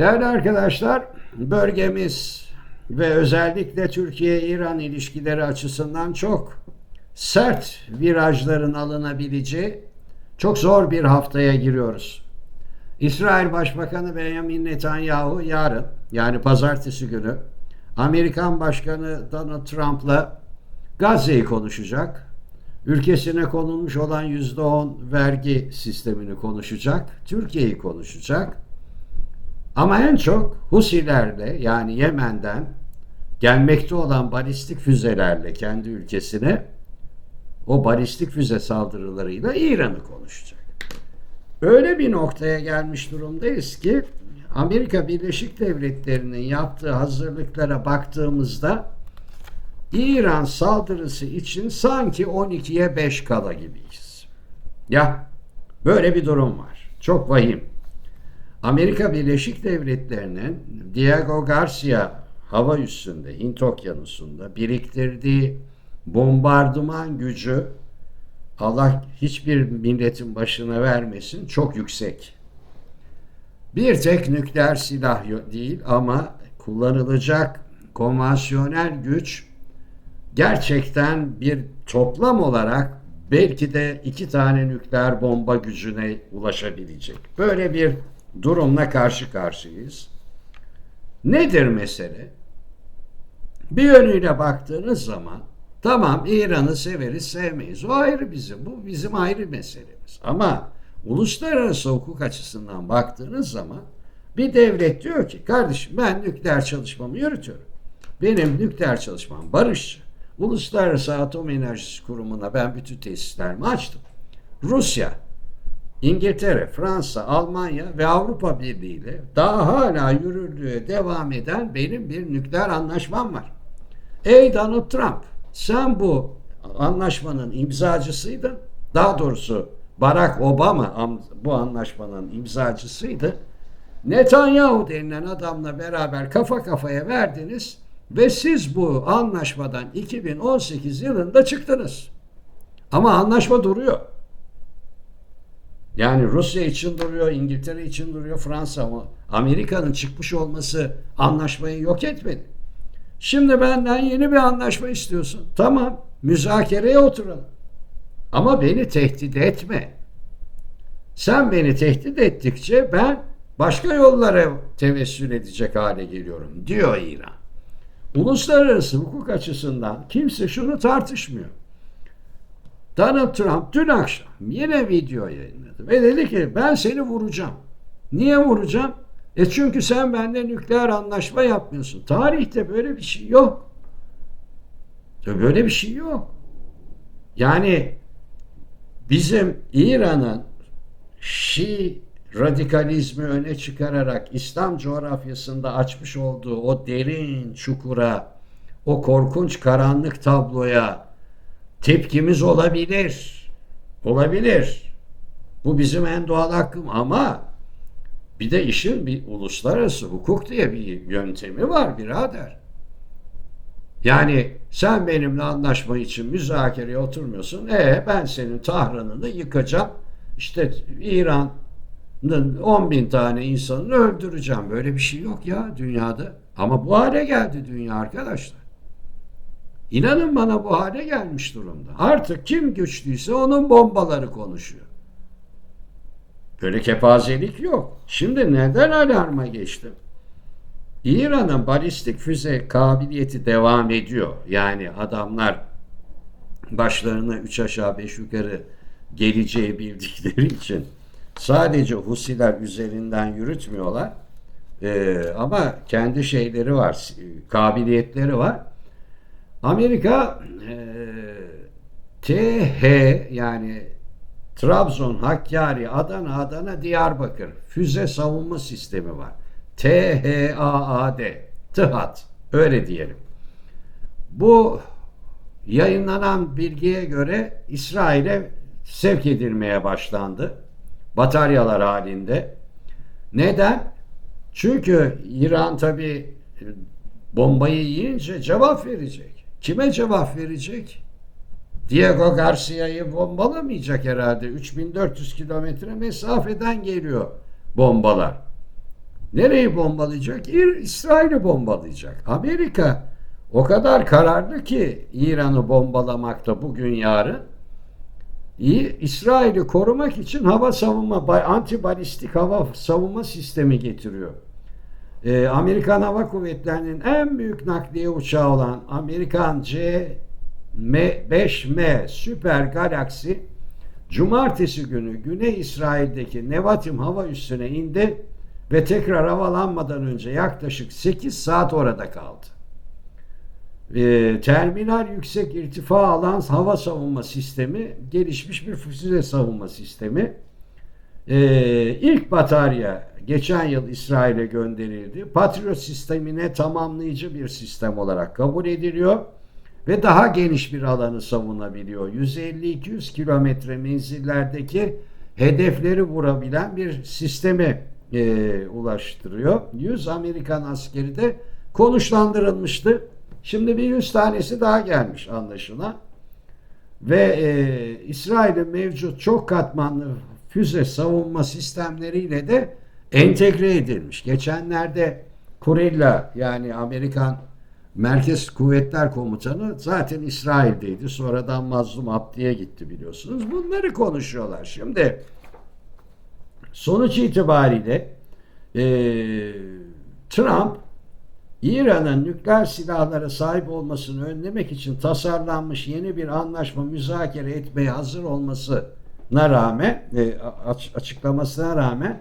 Değerli arkadaşlar, bölgemiz ve özellikle Türkiye-İran ilişkileri açısından çok sert virajların alınabileceği çok zor bir haftaya giriyoruz. İsrail Başbakanı Benjamin Netanyahu yarın yani pazartesi günü Amerikan Başkanı Donald Trump'la Gazze'yi konuşacak. Ülkesine konulmuş olan %10 vergi sistemini konuşacak. Türkiye'yi konuşacak. Ama en çok Husilerle yani Yemen'den gelmekte olan balistik füzelerle kendi ülkesine o balistik füze saldırılarıyla İran'ı konuşacak. Öyle bir noktaya gelmiş durumdayız ki Amerika Birleşik Devletleri'nin yaptığı hazırlıklara baktığımızda İran saldırısı için sanki 12'ye 5 kala gibiyiz. Ya böyle bir durum var. Çok vahim. Amerika Birleşik Devletleri'nin Diego Garcia hava üssünde, Hint Okyanusu'nda biriktirdiği bombardıman gücü Allah hiçbir milletin başına vermesin çok yüksek. Bir tek nükleer silah değil ama kullanılacak konvansiyonel güç gerçekten bir toplam olarak belki de iki tane nükleer bomba gücüne ulaşabilecek. Böyle bir durumla karşı karşıyayız. Nedir mesele? Bir yönüyle baktığınız zaman tamam İran'ı severiz sevmeyiz. O ayrı bizim. Bu bizim ayrı meselemiz. Ama uluslararası hukuk açısından baktığınız zaman bir devlet diyor ki kardeşim ben nükleer çalışmamı yürütüyorum. Benim nükleer çalışmam barışçı. Uluslararası Atom Enerjisi Kurumu'na ben bütün tesislerimi açtım. Rusya, İngiltere, Fransa, Almanya ve Avrupa Birliği ile daha hala yürürlüğe devam eden benim bir nükleer anlaşmam var. Ey Donald Trump, sen bu anlaşmanın imzacısıydın. Daha doğrusu Barack Obama bu anlaşmanın imzacısıydı. Netanyahu denilen adamla beraber kafa kafaya verdiniz ve siz bu anlaşmadan 2018 yılında çıktınız. Ama anlaşma duruyor. Yani Rusya için duruyor, İngiltere için duruyor, Fransa ama Amerika'nın çıkmış olması anlaşmayı yok etmedi. Şimdi benden yeni bir anlaşma istiyorsun. Tamam, müzakereye oturalım. Ama beni tehdit etme. Sen beni tehdit ettikçe ben başka yollara tevessül edecek hale geliyorum diyor İran. Uluslararası hukuk açısından kimse şunu tartışmıyor. Donald Trump dün akşam yine video yayınladı ve dedi ki ben seni vuracağım. Niye vuracağım? E çünkü sen benden nükleer anlaşma yapmıyorsun. Tarihte böyle bir şey yok. Böyle bir şey yok. Yani bizim İran'ın Şii radikalizmi öne çıkararak İslam coğrafyasında açmış olduğu o derin çukura, o korkunç karanlık tabloya tepkimiz olabilir. Olabilir. Bu bizim en doğal hakkım ama bir de işin bir uluslararası hukuk diye bir yöntemi var birader. Yani sen benimle anlaşma için müzakereye oturmuyorsun. E ben senin tahranını yıkacağım. İşte İran'ın 10 bin tane insanını öldüreceğim. Böyle bir şey yok ya dünyada. Ama bu hale geldi dünya arkadaşlar. İnanın bana bu hale gelmiş durumda. Artık kim güçlüyse onun bombaları konuşuyor. Böyle kepazelik yok. Şimdi neden alarma geçtim? İran'ın balistik füze kabiliyeti devam ediyor. Yani adamlar başlarına üç aşağı beş yukarı geleceği bildikleri için sadece Husiler üzerinden yürütmüyorlar. Ee, ama kendi şeyleri var, kabiliyetleri var. Amerika e, TH yani Trabzon, Hakkari, Adana, Adana, Diyarbakır füze savunma sistemi var. THAAD, TİHAD öyle diyelim. Bu yayınlanan bilgiye göre İsrail'e sevk edilmeye başlandı. Bataryalar halinde. Neden? Çünkü İran tabi bombayı yiyince cevap verecek. Kime cevap verecek? Diego Garcia'yı bombalamayacak herhalde. 3400 kilometre mesafeden geliyor bombalar. Nereyi bombalayacak? İsrail'i bombalayacak. Amerika o kadar kararlı ki İran'ı bombalamakta bugün yarın. İsrail'i korumak için hava savunma, anti balistik hava savunma sistemi getiriyor. Ee, Amerikan Hava Kuvvetleri'nin en büyük nakliye uçağı olan Amerikan C-5M Süper Galaxy Cumartesi günü Güney İsrail'deki Nevatim hava üssüne indi ve tekrar havalanmadan önce yaklaşık 8 saat orada kaldı. Ee, terminal yüksek irtifa alan hava savunma sistemi gelişmiş bir füze savunma sistemi. Ee, ilk batarya geçen yıl İsrail'e gönderildi. Patriot sistemine tamamlayıcı bir sistem olarak kabul ediliyor ve daha geniş bir alanı savunabiliyor. 150-200 kilometre menzillerdeki hedefleri vurabilen bir sisteme e, ulaştırıyor. 100 Amerikan askeri de konuşlandırılmıştı. Şimdi bir 100 tanesi daha gelmiş anlaşılan. Ve e, İsrail'in mevcut çok katmanlı füze savunma sistemleriyle de entegre edilmiş. Geçenlerde Kurilla yani Amerikan Merkez Kuvvetler Komutanı zaten İsrail'deydi. Sonradan Mazlum Abdi'ye gitti biliyorsunuz. Bunları konuşuyorlar. Şimdi sonuç itibariyle e, Trump İran'ın nükleer silahlara sahip olmasını önlemek için tasarlanmış yeni bir anlaşma müzakere etmeye hazır olmasına rağmen e, aç- açıklamasına rağmen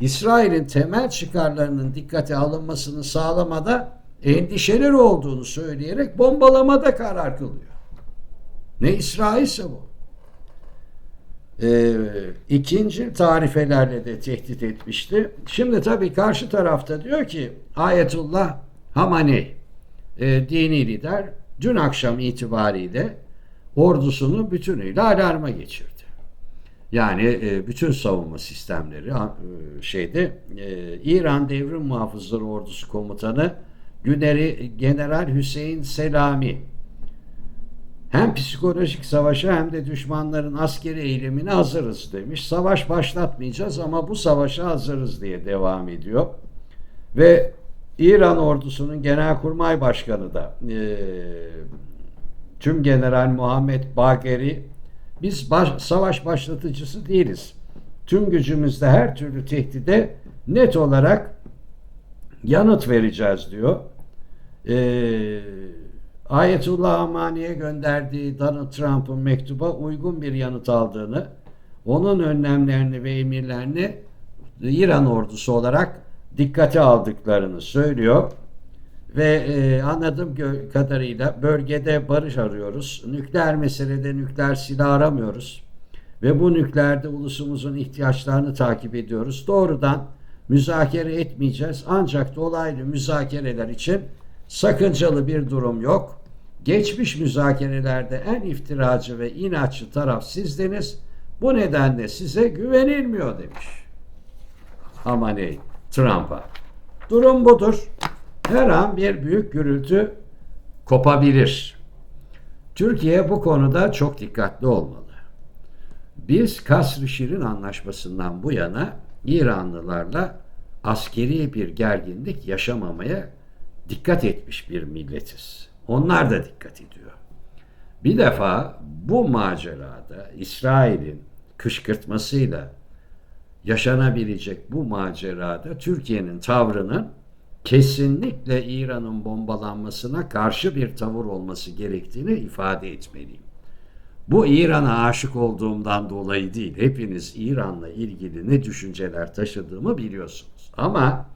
İsrail'in temel çıkarlarının dikkate alınmasını sağlamada endişeleri olduğunu söyleyerek bombalamada karar kılıyor. Ne İsrail'se bu. Ee, ikinci tarifelerle de tehdit etmişti. Şimdi tabii karşı tarafta diyor ki Ayetullah Hamani e, dini lider dün akşam itibariyle ordusunu bütünüyle alarma geçirdi. Yani e, bütün savunma sistemleri e, şeyde e, İran Devrim Muhafızları Ordusu Komutanı Güneri General Hüseyin Selami hem psikolojik savaşa hem de düşmanların askeri eylemine hazırız demiş. Savaş başlatmayacağız ama bu savaşa hazırız diye devam ediyor. Ve İran ordusunun Genelkurmay Başkanı da e, tüm General Muhammed Bageri biz baş- savaş başlatıcısı değiliz. Tüm gücümüzle her türlü tehdide net olarak yanıt vereceğiz diyor. Ee, Ayetullah Amani'ye gönderdiği Donald Trump'ın mektuba uygun bir yanıt aldığını, onun önlemlerini ve emirlerini İran ordusu olarak dikkate aldıklarını söylüyor. Ve e, anladığım kadarıyla bölgede barış arıyoruz. Nükleer meselede nükleer silah aramıyoruz. Ve bu nükleerde ulusumuzun ihtiyaçlarını takip ediyoruz. Doğrudan müzakere etmeyeceğiz. Ancak dolaylı müzakereler için sakıncalı bir durum yok. Geçmiş müzakerelerde en iftiracı ve inatçı taraf sizdiniz. Bu nedenle size güvenilmiyor demiş. Hamaney Trump'a. Durum budur. Her an bir büyük gürültü kopabilir. Türkiye bu konuda çok dikkatli olmalı. Biz Kasr-ı Şirin anlaşmasından bu yana İranlılarla askeri bir gerginlik yaşamamaya dikkat etmiş bir milletiz. Onlar da dikkat ediyor. Bir defa bu macerada İsrail'in kışkırtmasıyla yaşanabilecek bu macerada Türkiye'nin tavrının kesinlikle İran'ın bombalanmasına karşı bir tavır olması gerektiğini ifade etmeliyim. Bu İran'a aşık olduğumdan dolayı değil. Hepiniz İran'la ilgili ne düşünceler taşıdığımı biliyorsunuz. Ama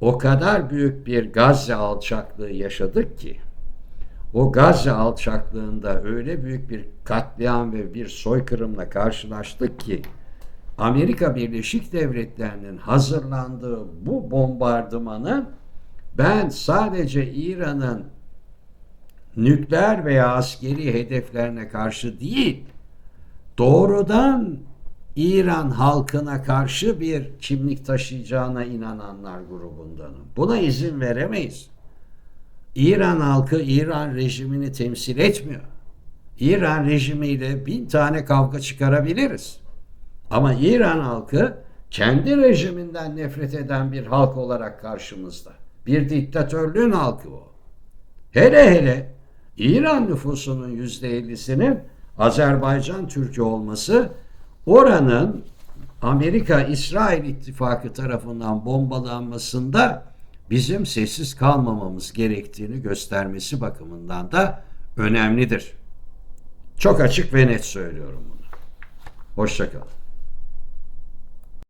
o kadar büyük bir Gazze alçaklığı yaşadık ki o Gazze alçaklığında öyle büyük bir katliam ve bir soykırımla karşılaştık ki Amerika Birleşik Devletleri'nin hazırlandığı bu bombardımanı ben sadece İran'ın nükleer veya askeri hedeflerine karşı değil, doğrudan İran halkına karşı bir kimlik taşıyacağına inananlar grubundanım. Buna izin veremeyiz. İran halkı İran rejimini temsil etmiyor. İran rejimiyle bin tane kavga çıkarabiliriz. Ama İran halkı kendi rejiminden nefret eden bir halk olarak karşımızda. Bir diktatörlüğün halkı o. Hele hele İran nüfusunun %50'sinin Azerbaycan Türk'ü olması oranın Amerika-İsrail ittifakı tarafından bombalanmasında bizim sessiz kalmamamız gerektiğini göstermesi bakımından da önemlidir. Çok açık ve net söylüyorum bunu. Hoşçakalın.